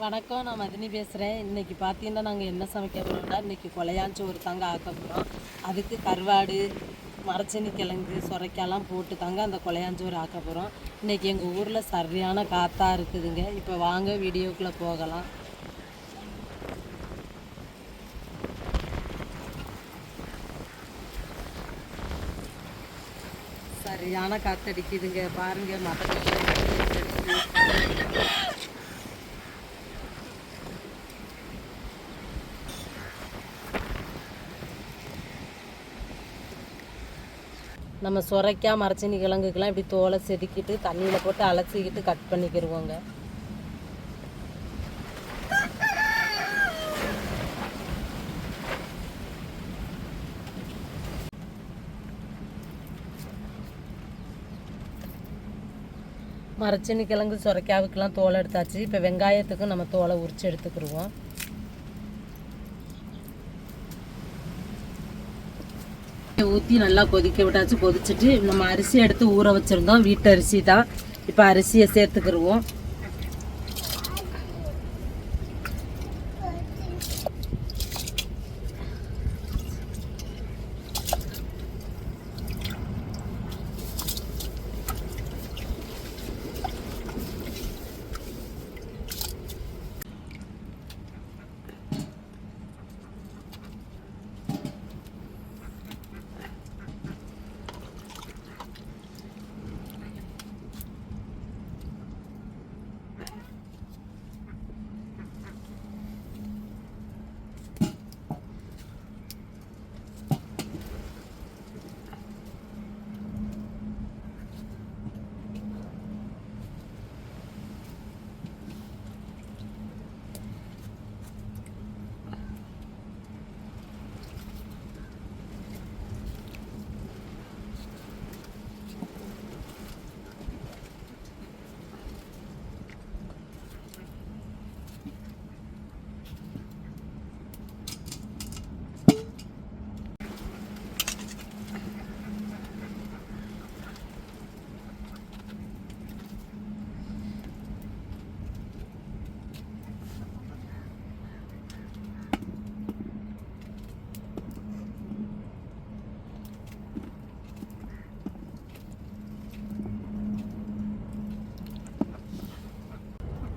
வணக்கம் நான் மதினி பேசுகிறேன் இன்றைக்கி பார்த்தீங்கன்னா நாங்கள் என்ன சமைக்க போகிறோம்னா இன்னைக்கு கொலையாஞ்சோறு தாங்க ஆக்க போகிறோம் அதுக்கு கருவாடு மரச்சனி கிழங்கு சுரைக்காலாம் போட்டு தாங்க அந்த கொலையாஞ்சோறு ஆக்க போகிறோம் இன்றைக்கி எங்கள் ஊரில் சரியான காற்றாக இருக்குதுங்க. இப்போ வாங்க வீடியோக்குள்ளே போகலாம். சரியான காற்றடிக்குதுங்க பாருங்கள் மரத்தை நம்ம சுரைக்காய் மரச்சினி கிழங்குக்கெல்லாம் இப்படி தோலை செதுக்கிட்டு தண்ணியில் போட்டு அலசிக்கிட்டு கட் பண்ணிக்கிடுவோங்க மரச்சினி கிழங்கு சுரைக்காவுக்கெல்லாம் தோலை எடுத்தாச்சு. இப்போ வெங்காயத்துக்கும் நம்ம தோலை உரிச்சு எடுத்துக்கிடுவோம் ஊற்றி நல்லா கொதிக்க விட்டாச்சு கொதிச்சுட்டு நம்ம அரிசி எடுத்து ஊற வச்சுருந்தோம். வீட்டு அரிசி தான் இப்போ அரிசியை சேர்த்துக்கிடுவோம்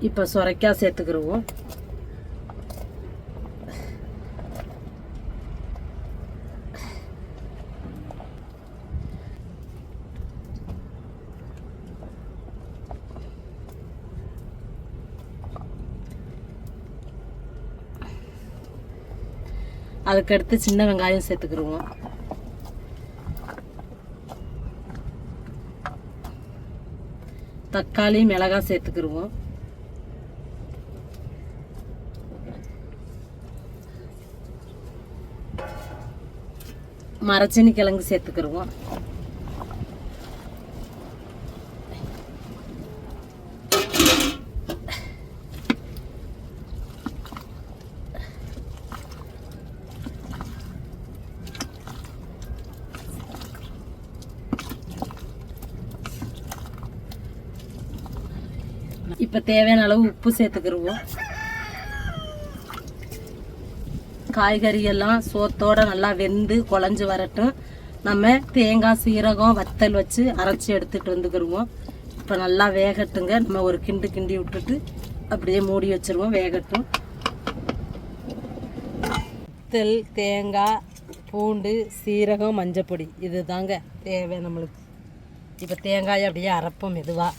இப்போ சுரைக்காய் சேர்த்துக்கிடுவோம் அதுக்கடுத்து சின்ன வெங்காயம் சேர்த்துக்கிடுவோம் தக்காளி மிளகாய் சேர்த்துக்கிடுவோம் மரச்சனி கிழங்கு சேர்த்துக்கிடுவோம் இப்போ தேவையான அளவு உப்பு சேர்த்துக்கிடுவோம் காய்கறி எல்லாம் சோத்தோட நல்லா வெந்து குழஞ்சு வரட்டும். நம்ம தேங்காய் சீரகம் வத்தல் வச்சு அரைச்சி எடுத்துட்டு வந்துக்கிடுவோம் இப்போ நல்லா வேகட்டுங்க. நம்ம ஒரு கிண்டு கிண்டி விட்டுட்டு அப்படியே மூடி வச்சிருவோம். வேகட்டும். வத்தல் தேங்காய் பூண்டு சீரகம் மஞ்சப்பொடி. இது தாங்க தேவை நம்மளுக்கு. இப்போ தேங்காயை அப்படியே அரைப்போம் மெதுவாக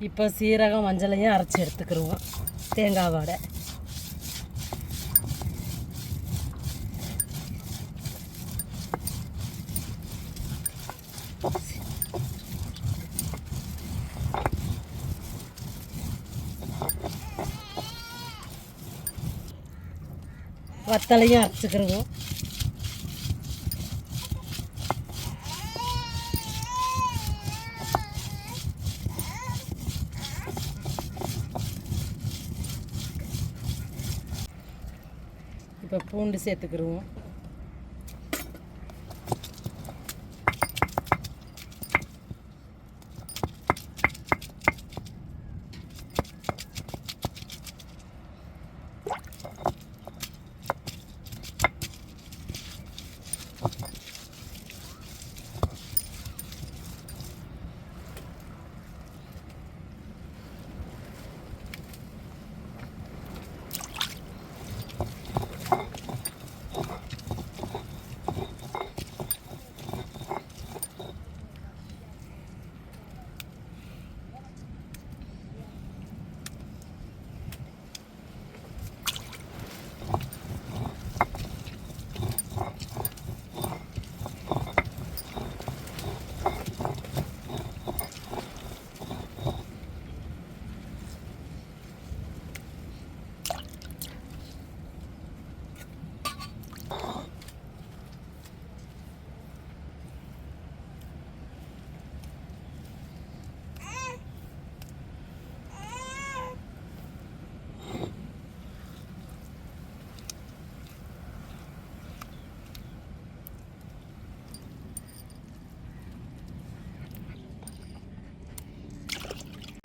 இப்போ சீரகம் மஞ்சளையும் அரைச்சி எடுத்துக்கிடுவோம் தேங்காய் வடை. வத்தலையும் அரைச்சிக்கிடுவோம் இப்போ பூண்டு சேர்த்துக்கிடுவோம்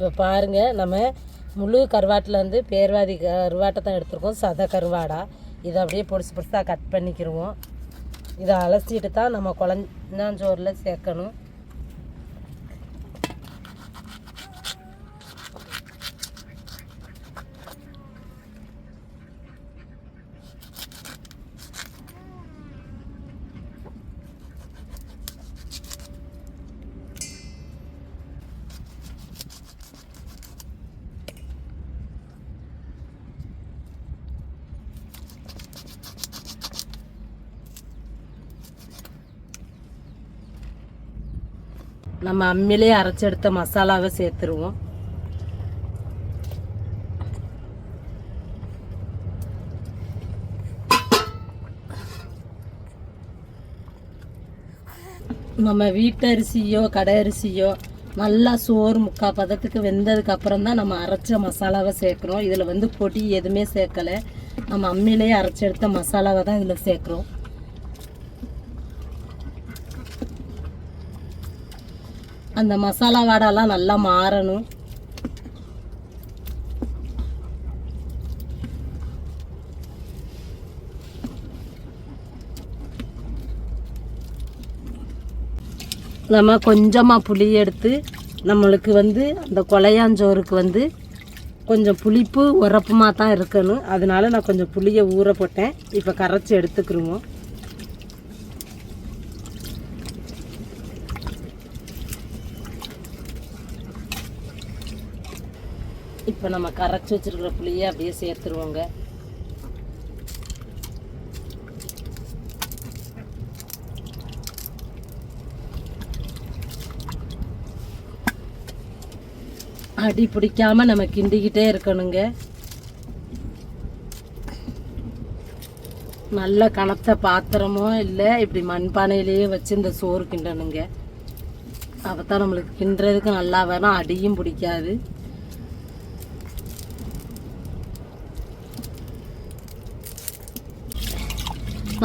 இப்போ பாருங்க நம்ம முழு கருவாட்டிலேருந்து பேர்வாதி கருவாட்டை தான் எடுத்துருக்கோம். சத கருவாடா. இதை அப்படியே பொடிசு பொடிசாக கட் பண்ணிக்கிடுவோம் இதை அலசிட்டு தான் நம்ம குழஞ்சாஞ்சோறில் சேர்க்கணும். நம்ம அம்மிலே அரைச்செடுத்த மசாலாவை சேர்த்துருவோம். நம்ம வீட்டரிசியோ கடை அரிசியோ நல்லா சோறு முக்கால் பதத்துக்கு வெந்ததுக்கு அப்புறம் தான் நம்ம அரைச்ச மசாலாவை சேர்க்குறோம். இதில் வந்து பொடி எதுவுமே சேர்க்கலை. நம்ம அம்மிலேயே அரைச்செடுத்த மசாலாவை தான் இதில் சேர்க்குறோம். அந்த மசாலா வாடெல்லாம் நல்லா மாறணும். நம்ம கொஞ்சமாக புளி எடுத்து நம்மளுக்கு வந்து அந்த கொலையாஞ்சோறுக்கு வந்து கொஞ்சம் புளிப்பு உரப்புமாக தான் இருக்கணும். அதனால நான் கொஞ்சம் புளியை ஊற போட்டேன். இப்போ கரைச்சி எடுத்துக்கிருவோம். இப்போ நம்ம கரைச்சி வச்சிருக்கிற புளியை அப்படியே சேர்த்துருவோங்க. அடி பிடிக்காம நம்ம கிண்டிக்கிட்டே இருக்கணுங்க. நல்ல கனத்த பாத்திரமோ இல்லை இப்படி மண்பானையிலேயே வச்சு இந்த சோறு கிண்டணுங்க. அப்போ நம்மளுக்கு கிண்டுறதுக்கு நல்லா வரும் அடியும் பிடிக்காது.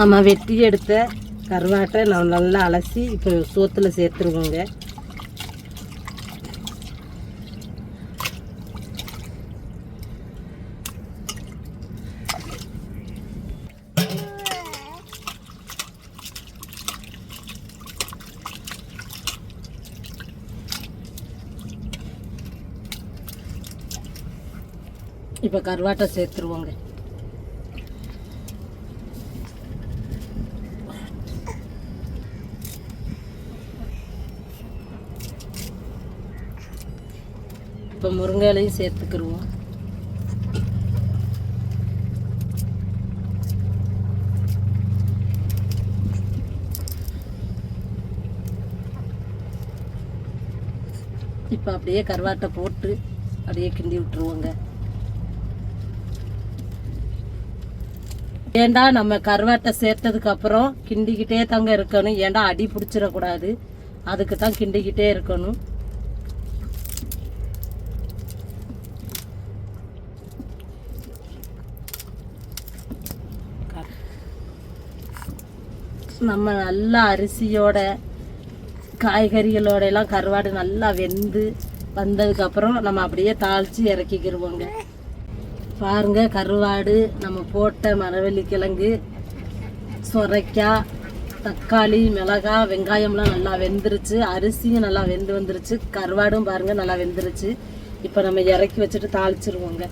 நம்ம வெட்டி எடுத்த கருவாட்டை நம்ம நல்லா அலசி இப்போ சோத்தில் சேர்த்துருவோங்க. இப்போ கருவாட்டை சேர்த்துருவோங்க. இப்போ முருங்கையிலையும் சேர்த்துக்கிடுவோம் இப்போ அப்படியே கருவாட்டை போட்டு அப்படியே கிண்டி விட்டுருவோங்க. ஏண்டா நம்ம கருவாட்டை சேர்த்ததுக்கு அப்புறம் கிண்டிக்கிட்டே தாங்க இருக்கணும். ஏண்டா அடி பிடிச்சிடக்கூடாது. அதுக்கு தான் கிண்டிக்கிட்டே இருக்கணும். நம்ம நல்லா அரிசியோட காய்கறிகளோட எல்லாம் கருவாடு நல்லா வெந்து வந்ததுக்கப்புறம் நம்ம அப்படியே தாளித்து இறக்கிக்கிருவோங்க. பாருங்க கருவாடு நம்ம போட்ட மரவள்ளி கிழங்கு சொரைக்காய் தக்காளி மிளகாய் வெங்காயம்லாம் நல்லா வெந்துருச்சு. அரிசியும் நல்லா வெந்து வந்துருச்சு. கருவாடும் பாருங்கள் நல்லா வெந்துருச்சு. இப்போ நம்ம இறக்கி வச்சுட்டு தாளிச்சிருவோங்க.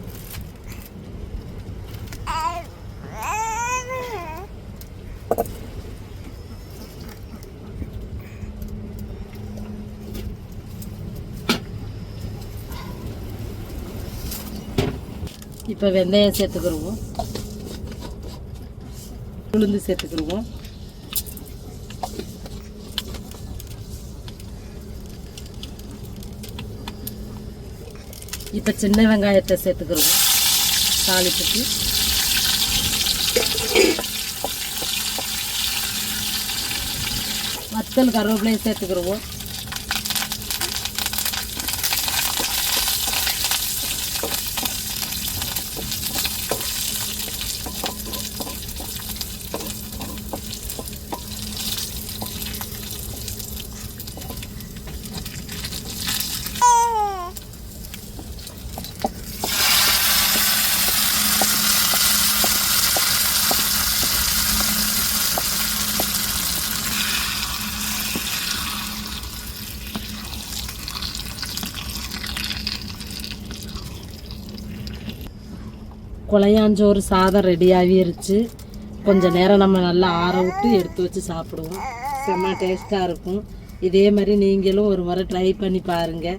இப்போ வெந்தயம் சேர்த்துக்கிருவோம். உளுந்து சேர்த்துக்கிருவோம். இப்போ சின்ன வெங்காயத்தை சேர்த்துக்கிருவோம். தாளிப்புக்கு. வத்தல் கருவேப்பிலையும் சேர்த்துக்கிடுவோம் குழையாஞ்சோறு சாதம் ரெடி ஆகிருச்சு கொஞ்சம் நேரம் நம்ம நல்லா ஆற விட்டு எடுத்து வச்சு சாப்பிடுவோம். செம்ம டேஸ்ட்டாக இருக்கும். இதே மாதிரி நீங்களும் ஒரு முறை ட்ரை பண்ணி பாருங்கள்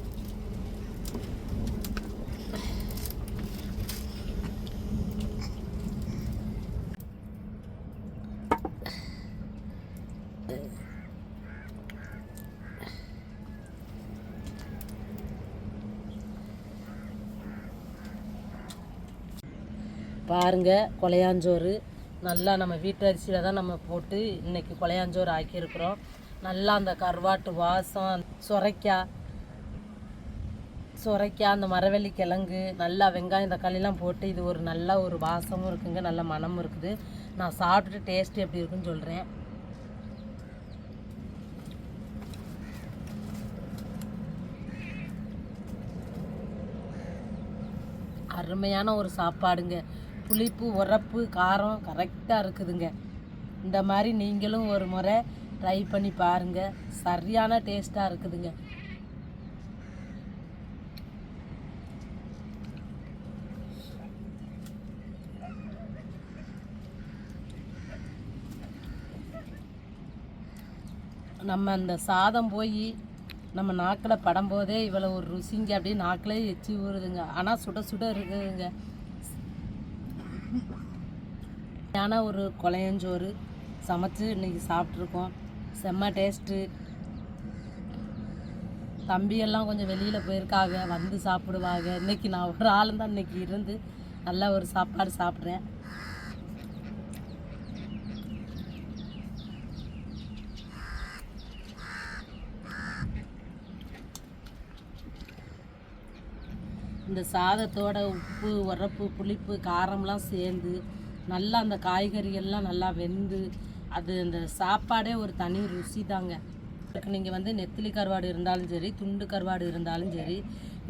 பாருங்க கொலையாஞ்சோறு. நல்லா நம்ம வீட்டு அரிசியில் தான் நம்ம போட்டு இன்றைக்கி கொலையாஞ்சோறு ஆக்கியிருக்கிறோம். நல்லா அந்த கருவாட்டு வாசம் சுரைக்காய் சுரைக்காய் அந்த மரவள்ளி கிழங்கு நல்லா வெங்காயம் தக்காளிலாம் போட்டு இது ஒரு நல்ல ஒரு வாசமும் இருக்குங்க நல்ல மனமும் இருக்குது. நான் சாப்பிட்டுட்டு டேஸ்ட் எப்படி இருக்குன்னு சொல்கிறேன் அருமையான ஒரு சாப்பாடுங்க. புளிப்பு உரப்பு காரம் கரெக்டாக இருக்குதுங்க. இந்த மாதிரி நீங்களும் ஒரு முறை ட்ரை பண்ணி பாருங்க. சரியான டேஸ்ட்டாக இருக்குதுங்க. நம்ம அந்த சாதம் போய் நம்ம நாக்கில் படும்போதே இவ்வளோ ஒரு ருசிங்க அப்படியே நாக்கிலே எச்சி ஊறுதுங்க. ஆனால் சுட சுட இருக்குதுங்க. ஆனால் ஒரு கொலையஞ்சோறு சமைச்சு இன்னைக்கு சாப்பிட்ருக்கோம். செம்ம டேஸ்ட்டு தம்பியெல்லாம் கொஞ்சம் வெளியில் போயிருக்காங்க வந்து சாப்பிடுவாங்க. இன்னைக்கு நான் ஒரு ஆளும் தான் இன்னைக்கு இருந்து நல்ல ஒரு சாப்பாடு சாப்பிட்றேன். இந்த சாதத்தோட உப்பு உரப்பு புளிப்பு காரம்லாம் சேர்ந்து நல்லா அந்த காய்கறிகள்லாம் நல்லா வெந்து அது அந்த சாப்பாடே ஒரு தனி ருசி தாங்க நீங்கள் வந்து நெத்திலி கருவாடு இருந்தாலும் சரி துண்டு கருவாடு இருந்தாலும் சரி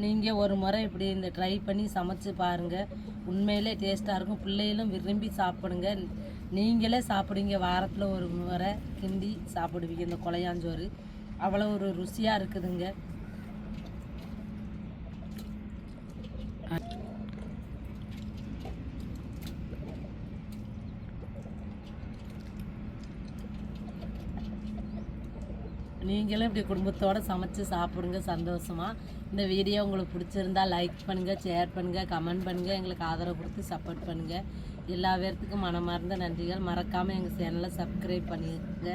நீங்கள் ஒரு முறை இப்படி இந்த ட்ரை பண்ணி சமைச்சு பாருங்கள் உண்மையிலே டேஸ்ட்டாக இருக்கும். பிள்ளைகளும் விரும்பி சாப்பிடுங்க. நீங்களே சாப்பிடுங்க வாரத்தில் ஒரு முறை கிண்டி சாப்பிடுவீங்க. இந்த கொலையாஞ்சோறு. அவ்வளோ ஒரு ருசியாக இருக்குதுங்க. நீங்களும் இப்படி குடும்பத்தோடு சமைச்சு சாப்பிடுங்க சந்தோஷமாக இந்த வீடியோ உங்களுக்கு பிடிச்சிருந்தா லைக் பண்ணுங்கள் ஷேர் பண்ணுங்கள் கமெண்ட் பண்ணுங்கள் எங்களுக்கு ஆதரவு கொடுத்து சப்போர்ட் பண்ணுங்கள் எல்லா பேர்த்துக்கும் மனமார்ந்த நன்றிகள். மறக்காமல் எங்கள் சேனலை சப்ஸ்கிரைப் பண்ணிடுங்க